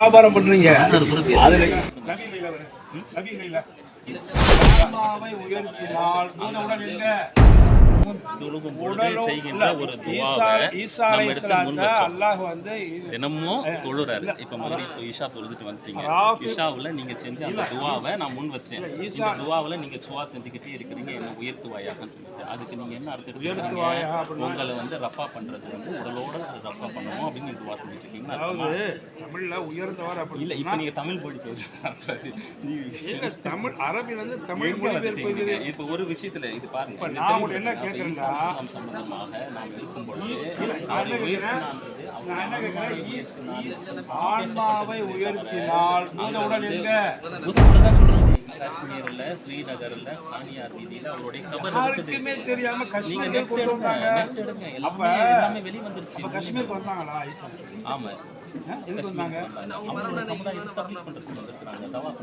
வியாபாரம் பண்றீங்க. உயர்த்தினால். உடல் எங்க தொழுகும் பொழுது செய்கின்ற ஒரு துவாவை நம்ம எடுத்து முன் வச்சோம். தினமும் தொழுறாரு. இப்ப மறுபடியும் இப்ப தொழுதுட்டு வந்துட்டீங்க. இஷாவுல நீங்க செஞ்ச அந்த துவாவை நான் முன் வச்சேன். இந்த துவாவுல நீங்க சுவா செஞ்சுக்கிட்டே இருக்கிறீங்க என்ன உயர்த்துவாயாகன்னு சொல்லிட்டு. அதுக்கு நீங்க என்ன அர்த்தம்? உங்களை வந்து ரஃபா பண்றது வந்து உடலோட ரஃபா பண்ணணும் அப்படின்னு துவா செஞ்சுருக்கீங்க அதாவது தமிழ்ல உயர்ந்தவர் அப்படி இல்ல இப்ப நீங்க தமிழ் மொழி இல்ல தமிழ் தமிழ். இப்ப ஒரு விஷயத்துல இது பாருங்க நான் என்ன சம்பந்தமாக நாம் இருக்கும் பொழுது ஆன்மாவை உயர்த்தினால் உடல் எங்க. காஷ்மீர்ல ஸ்ரீநகர்ல ஆனியார் வீதியில அவருடைய கபர் யாருக்குமே தெரியாம நீங்க காஷ்மீர் நெக்ஸ்ட் கொண்டு எடுங்க வந்தாங்க. நெக்ஸ்ட் எடுங்க. அப்ப எல்லாமே வெளி வந்துருச்சு வந்தாங்களா? ஈசா? ஆமா. எதுக்கு வந்தாங்க?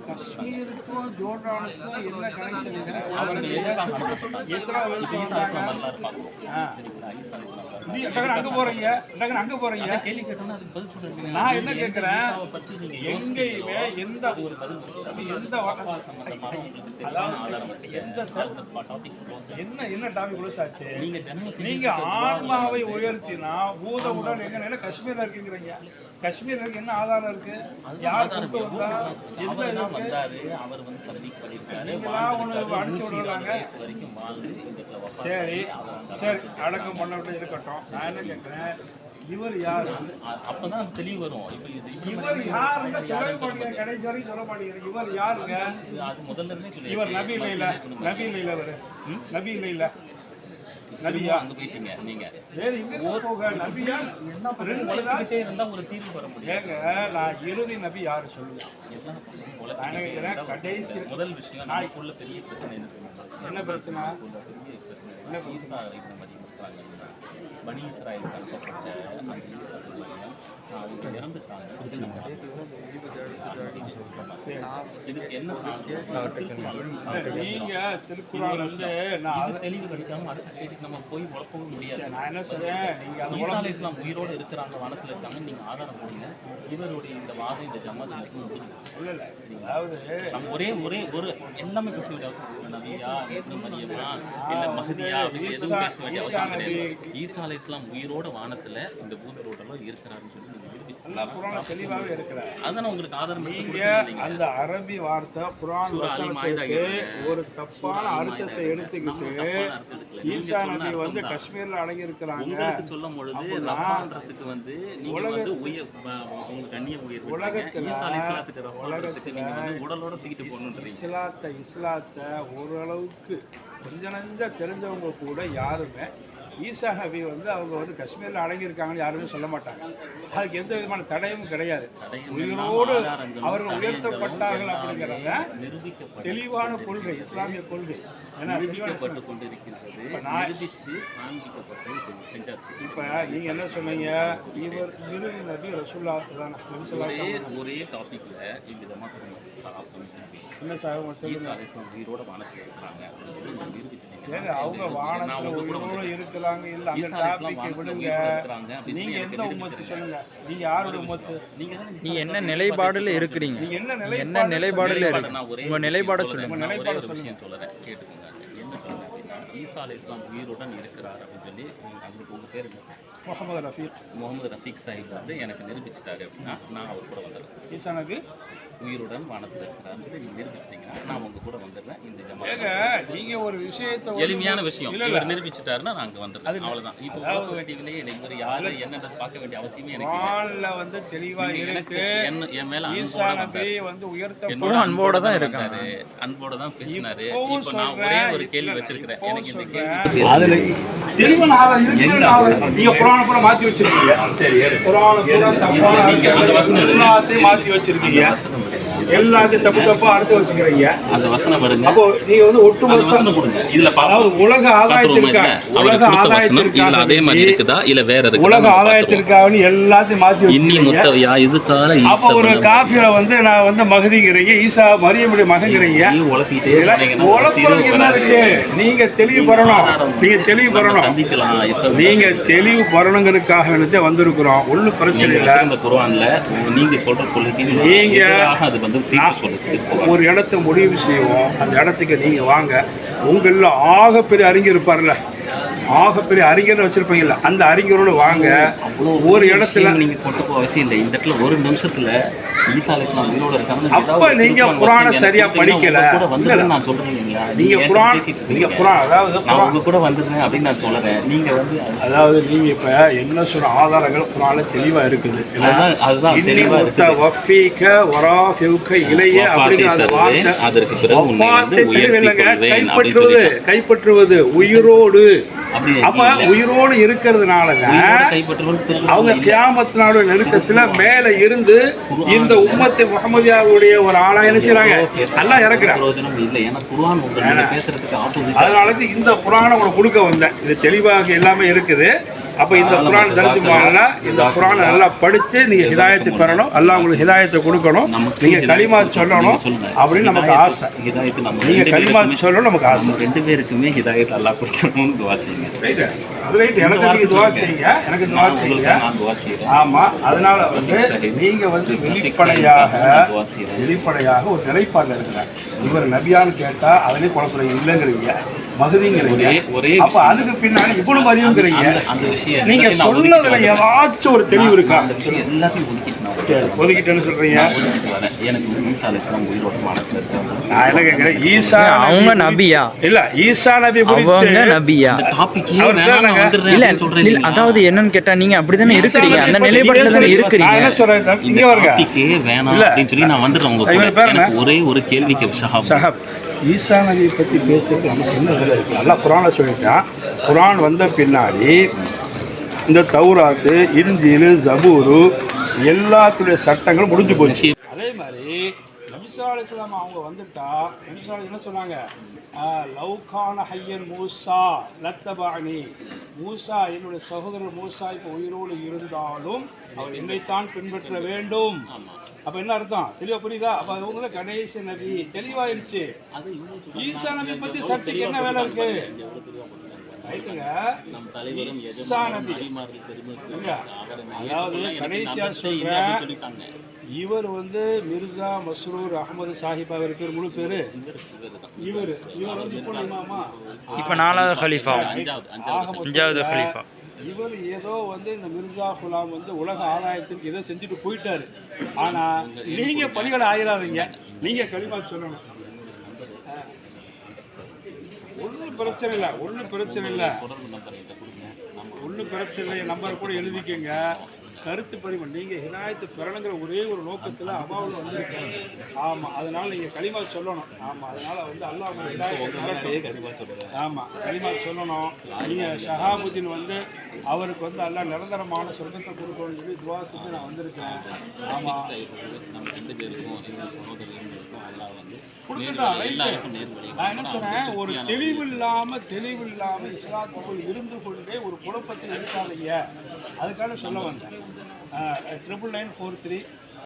காஷ்மீருக்கும் ஜோர்டானுக்கும் என்ன கனெக்ஷன் அனுப்ப சொல்றாங்க எத்தனை வருஷம் வந்தாங்க? நீ அங்க போறீங்க? டக்குனு அங்க போறீங்க? கேள்வி கேட்டோம்னா அதுக்கு பதில் சொல்றீங்க நான் என்ன கேட்கிறேன்? எங்கேயுமே எந்த ஒரு பதில். எந்த close. என்ன என்ன டாபிக் க்ளோஸ் ஆச்சு நீங்க நீங்க ஆன்மாவை உயர்த்தினா பூத உடல் எங்க என்ன காஷ்மீர்ல இருக்குங்கிறீங்க. காஷ்மீர்ல இருக்கு என்ன ஆதாரம் இருக்கு? யார் கொண்டு வந்தா இருக்கு? வந்தாரு. அவர் வந்து இருபது விடுறாங்க. சரி. சரி. அடக்கம் பண்ண இருக்கட்டும். நான் என்ன கேட்கிறேன் இவர் யார்? அப்பதான் தெளிவு வரும். இப்ப இது இப்படி இவர் கடைசி வரைக்கும் சொல்ல மாட்டேங்கிறீங்க இவர் யாருங்க? அது முதல்ல இருந்தே சொல்லி இவர் நபி இல்ல நபி இல்ல இவரு நபி இல்ல நபியா? அங்க போயிட்டீங்க நீங்க. வேற எங்க போக நபியா? தான் உழைப்புக்கிட்டே இருந்தா ஒரு தீர்வு வர முடியும். ஏங்க நான் இறுதி நபி யாரு சொல்லுங்க? கடைசி முதல் விஷயம் நாய்க்குள்ள பெரிய பிரச்சனை என்ன தெரியுமா? என்ன பிரச்சனை? பிரச்சனை. என்ன ஈசா இந்த மாதிரி இருக்காங்க பனி இஸ்ராயல் அனுப்பப்பட்ட அந்த ஈசா மரியம், அவங்க இறந்துட்டாங்க இதுக்கு என்ன சான்று? நீங்க திருக்குறள் வந்து நான் இது தெளிவு கிடைக்காம அடுத்த ஸ்டேஜ் நம்ம போய் உழப்பவும் முடியாது. நான் என்ன சொல்றேன்? நீங்க இஸ்லாம் உயிரோடு இருக்கிறாங்க வானத்துல இருக்காங்க நீங்க ஆதாரம் இவருடைய இந்த வாதம் இந்த ஜமாத் ஒரே ஒரே ஒரு எல்லாமே பேச வேண்டிய அவசியம் இல்லை. மரியமா இல்ல மஹதியா அப்படின்னு எதுவும் பேச வேண்டிய அவசியம் கிடையாது. ஈசா அலை இஸ்லாம் உயிரோட வானத்துல இந்த பூமி ரோட்டெல்லாம் இருக்கிறாருன்னு சொல்லி அதான் உங்களுக்கு ஆதாரம். அந்த அரபி வார்த்தை. ஒரு தப்பான அர்த்தத்தை எடுத்துக்கிட்டு ஈசா நபி வந்து. காஷ்மீர்ல அடங்கி இருக்கிறாங்க சொல்லும் பொழுது ரஃபான்றதுக்கு வந்து நீங்க வந்து உயர் உங்க கண்ணிய உயர் உலகத்துல- ஈசா அலை இஸ்லாத்துக்கு ரஃபான்றதுக்கு நீங்க வந்து உடலோட தூக்கிட்டு போகணுன்றீங்க. இஸ்லாத்தை இஸ்லாத்தை ஓரளவுக்கு கொஞ்ச நஞ்ச தெரிஞ்சவங்க கூட யாருமே ஈசா நபி வந்து அவங்க வந்து காஷ்மீரில் அடங்கியிருக்காங்கன்னு யாருமே சொல்ல மாட்டாங்க. அதுக்கு எந்த விதமான தடையும் கிடையாது. உயிரோடு அவர்கள் உயர்த்தப்பட்டார்கள் அப்படிங்கிறத தெளிவான கொள்கை இஸ்லாமிய கொள்கை. நிரூபிக்கப்பட்டு கொண்டிருக்கிறது நிரூபிச்சு காண்பிக்கப்பட்டு செஞ்சு- செஞ்சாச்சு. இப்போ நீங்கள் என்ன சொன்னீங்க? இவர் இறுதி நபி ரசூல்லா தான் நபிசுல்லா ஒரே சாப்பிட்டு சார் ஈசா அலிஸ்லாம் உயிரோட வானத்தில் இருக்கிறாங்க அப்படின்னு அவங்க வானத்தில் இல்லை ஈசா அலிஸ்லாம் வானத்துல உயிரோட இருக்கிறாங்க எந்த. சொல்லுங்க? யாரோட என்ன நிலைப்பாடுல இருக்கிறீங்க? என்ன நிலை என்ன நிலைப்பாடுல நிலைப்பாட சொல்லுங்க. சொல்றேன். நான் ஒரே நிலைப்பாடு ஒரு விஷயம் சொல்றேன். கேட்டுக்கோங்க. என்ன சொல்றேன் அப்படின்னா ஈசா அலை இஸ்லாம் உயிருடன் இருக்கிறார் அப்படின்னு சொல்லி அதுக்கு பேர் என்ன முகமது ரஃபீக். முகமது ரஃபீக் சாஹிப் வந்து எனக்கு நிரூபிச்சிட்டாரு அப்படின்னா நான் அவர் கூட வந்துடுறேன். ஈசா நபி உயிருடன் வானத்தில் இருக்கிறார் சொல்லி நிரூபிச்சிட்டீங்கன்னா நான் உங்க கூட வந்துடுறேன் இந்த ஜமாத். ஏங்க நீங்க ஒரு விஷயத்தை எளிமையான விஷயம். இவர் நிரூபிச்சிட்டாருன்னா நான் அங்க வந்துடுறேன். அவ்வளவுதான். இப்போ பார்க்க வேண்டிய விலையே இல்லை இவர் யாரு என்னன்றது பார்க்க வேண்டிய அவசியமே எனக்கு. குர்ஆன்ல வந்து தெளிவா நீங்க எனக்கு இருக்கு. என்ன என் மேல ஈசா அன்போட நபி வந்தாரு. வந்து உயர்த்த என்னோட அன்போட தான் வந்தாரு. அன்போட தான் பேசினாரு. இப்போ நான் ஒரே ஒரு கேள்வி வச்சிருக்கிறேன். எனக்கு இந்த. கேள்வி அதுல குர்ஆனை பூரா மாத்தி வச்சிருக்கீங்க. தப்பான வசனம் எல்லாத்தையும் மாத்தி வச்சிருக்கீங்க. எல்லாத்தையும் தப்பு தப்பா அடுத்து வச்சுக்கிறீங்க. அந்த வசனம் வருங்க அப்போ நீங்க வந்து ஒட்டுமொத்த வசனம் கொடுங்க. இதுல அதாவது உலக ஆதாயத்திற்காக உலக இதுல அதே மாதிரி ஆதாயத்திற்காக இருக்குதா? இல்ல வேற உலக நம்ம பாத்துருவோம். ஆதாயத்திற்காக எல்லாத்தையும் மாத்தி இன்னி முத்தவையா? அப்ப ஒரு காஃபில வந்து நான் வந்து மகதிங்கிறீங்க ஈசா மரியமுடைய மகங்கிறீங்க உழப்பிட்டே நீங்க தெளிவு பெறணும். நீங்க தெளிவு பெறணும். நீங்க தெளிவு பெறணுங்கிறதுக்காக வேண்டிய வந்திருக்கிறோம். ஒன்றும் பிரச்சனை இல்லை. நீங்க சொல்ற நீங்க- வந்து தீர்ப்பு ஒரு இடத்த முடிவு செய்வோம். அந்த இடத்துக்கு நீங்கள் வாங்க. உங்களில் ஆகப்பெரிய அறிஞர் இருப்பார்ல. ஆகப்பெரிய அறிஞர் வச்சிருப்பீங்கல்ல அந்த அறிஞரோட வாங்க ஒரு இடத்துல நீங்க கொண்டு போக அவசியம் இல்லை. இந்த இடத்துல ஒரு நிமிஷத்துல ஈசா அலைஹிஸ்ஸலாம் உயிரோட இருக்காங்க. அப்ப நீங்க குர்ஆனை சரியா படிக்கல. கூட வந்து நான் சொல்றேன் இல்லைங்களா? நீங்க நீங்க? குரான் அதாவது நான் உங்க கூட வந்துருந்தேன் அப்படின்னு நான் சொல்றேன். நீங்க வந்து அதாவது நீங்க இப்ப என்ன சொல்ற ஆதாரங்கள் குரான்ல தெளிவா இருக்குது. அதுதான் தெளிவா முத்த இருக்குது வஃபீக வராஃபியுக இலைய அப்படிங்கிற அந்த வார்த்தை அதற்கு பிறகு கைப்பற்றுவது. கைப்பற்றுவது உயிரோடு. அப்ப உயிரோடு இருக்கிறதுனாலங்க அவங்க. கியாமத்தினால நெருக்கத்துல மேல இருந்து இந்த உம்மத்தை முகமதியாவுடைய ஒரு ஆளா என்ன செய்றாங்க? நல்லா இறக்குறாங்க. அதனால தான் இந்த புராணம் உனக்கு கொடுக்க வந்தேன். இது தெளிவாக எல்லாமே இருக்குது. அப்ப இந்த புராணம் தெரிஞ்சுப்பாங்கன்னா இந்த புராணம் நல்லா படிச்சு நீங்க ஹிதாயத்தை பெறணும். அல்லாஹ் உங்களுக்கு ஹிதாயத்தை கொடுக்கணும். நீங்க களிமா சொல்லணும். அப்படின்னு நமக்கு ஆசை. ஹிதாயத் நம்ம நீங்க ரெண்டு களிமா சொல்லணும் நமக்கு ஆசை. ரெண்டு பேருக்குமே ஹிதாயத் அல்லாஹ் கொடுக்கணும்னு துவா செய்யுங்க. எனக்கு நீங்க துவா செய்யுங்க. எனக்கு துவா செய்யுங்க. அதனால வந்து நீங்க வந்து வெளிப்படையாக வெளிப்படையாக ஒரு நிலைப்பாடுல இருக்கிறார் இவர் நபியான்னு கேட்டா அதுலயே குழப்பம் இல்லைங்கிறீங்க. மகுதிங்கிறீங்க ஒரே ஒரே அப்ப அதுக்கு பின்னாடி இவ்வளவு அறிவுங்கிறீங்க. அந்த அந்த விஷயம் நீங்க எல்லாத்தையும் நான் சொன்னதுல ஒதுக்கிட்டு வரேன். ஏதாச்சும் ஒரு தெளிவு இருக்கா? அந்த விஷயம் எல்லாத்தையும் ஒதுக்கிட்டு நான் வரேன். சரி, ஒதுக்கிட்டேன்னு சொல்றீங்க. நான் ஒதுக்கிட்டு வரேன். எனக்கு வந்து ஈசா அலைஹிஸ்ஸலாம் உயிரோட வானத்துல இருக்காங்க. நான் என்ன கேட்கிறேன் ஈசா அவங்க நபி நபியா? இல்ல ஈசா நபி அவங்க நபியா? இல்ல? அதாவது என்னன்னு கேட்டா நீங்க அப்படிதானே இருக்கிறீங்க. அந்த நிலைப்பாட்டுல தானே நான் இருக்கிறீங்க? என்ன சொல்றேன் இந்த இங்க வருங்க டாபிக்கே வேணாம். அப்படின்னு சொல்லி நான் வந்துடுறேன் உங்க ஒரே ஒரு கேள்விக்கு ஷஹாப். ஈசா நபியை பற்றி பேசுறது நமக்கு என்ன வேலை இருக்கு? நல்லா குரானை சொல்லிட்டான். குரான் வந்த பின்னாடி இந்த தௌராத்து இன்ஜீலு ஜபூரு எல்லாத்துடைய சட்டங்களும் முடிஞ்சு போச்சு. அதே மாதிரி நபிசா அலிஸ்லாம் அவங்க வந்துட்டா. அலி என்ன சொன்னாங்க? லவ்கான ஹையன் மூசா லத்தபாணி மூசா என்னுடைய சகோதரர் மூசா இப்போ உயிரோடு இருந்தாலும் அவர் என்னைத்தான் பின்பற்ற வேண்டும். அப்ப என்ன அர்த்தம்? தெளிவா புரியுதா? அப்ப அவங்க கணேச நபி. தெளிவாயிருச்சு ஈசா நபி பத்தி சர்ச்சைக்கு என்ன வேலை இருக்கு? நம் தலைவரும் இவர் வந்து மிர்சா மஸ்ரூர் அகமது சாஹிப் அவர் பேர் முழு பேரு. இவர் இவர் வந்து இப்போ நாலாவது ஹலீஃபா அஞ்சாவது ஹலீஃபா இவர் ஏதோ வந்து இந்த மிர்சா குலாம் வந்து உலக ஆதாயத்திற்கு ஏதோ செஞ்சுட்டு போயிட்டாரு. ஆனா நீங்க பணிகளை ஆயிடாதீங்க நீங்க களிமா சொல்லணும். ஒன்றும் பிரச்சனை இல்லை ஒன்றும் பிரச்சனை இல்லை. தொடர்பு நம்பர் என்கிட்ட கொடுங்க நம்ம ஒன்றும் பிரச்சனை இல்லை நம்பர் கூட எழுதிக்கங்க. கருத்து பரிவு நீங்கள் ஹிதாயத்து பெறணுங்கிற ஒரே ஒரு நோக்கத்தில் அபாவில் வந்திருக்காங்க. ஆமாம் அதனால நீங்கள் களிமா சொல்லணும். ஆமாம் அதனால வந்து அல்லாஹ் ஆமாம் களிமா சொல்லணும். நீங்கள் ஷஹாபுதீன் வந்து அவருக்கு வந்து எல்லாம் நிரந்தரமான சொர்க்கத்தை கொடுக்கணும்னு சொல்லி துவா செஞ்சு நான் வந்திருக்கேன் ஆமாம் நம்ம ரெண்டு பேருக்கும் எங்க சகோதரர்களுக்கும் அல்லாஹ் வந்து நான் என்ன சொன்னேன் ஒரு தெளிவு இல்லாம தெளிவு இல்லாம இஸ்லாத்துக்குள் இருந்து கொண்டே ஒரு குழப்பத்தை இருக்காதீங்க அதுக்காக சொல்ல வந்தேன். Triple nine four three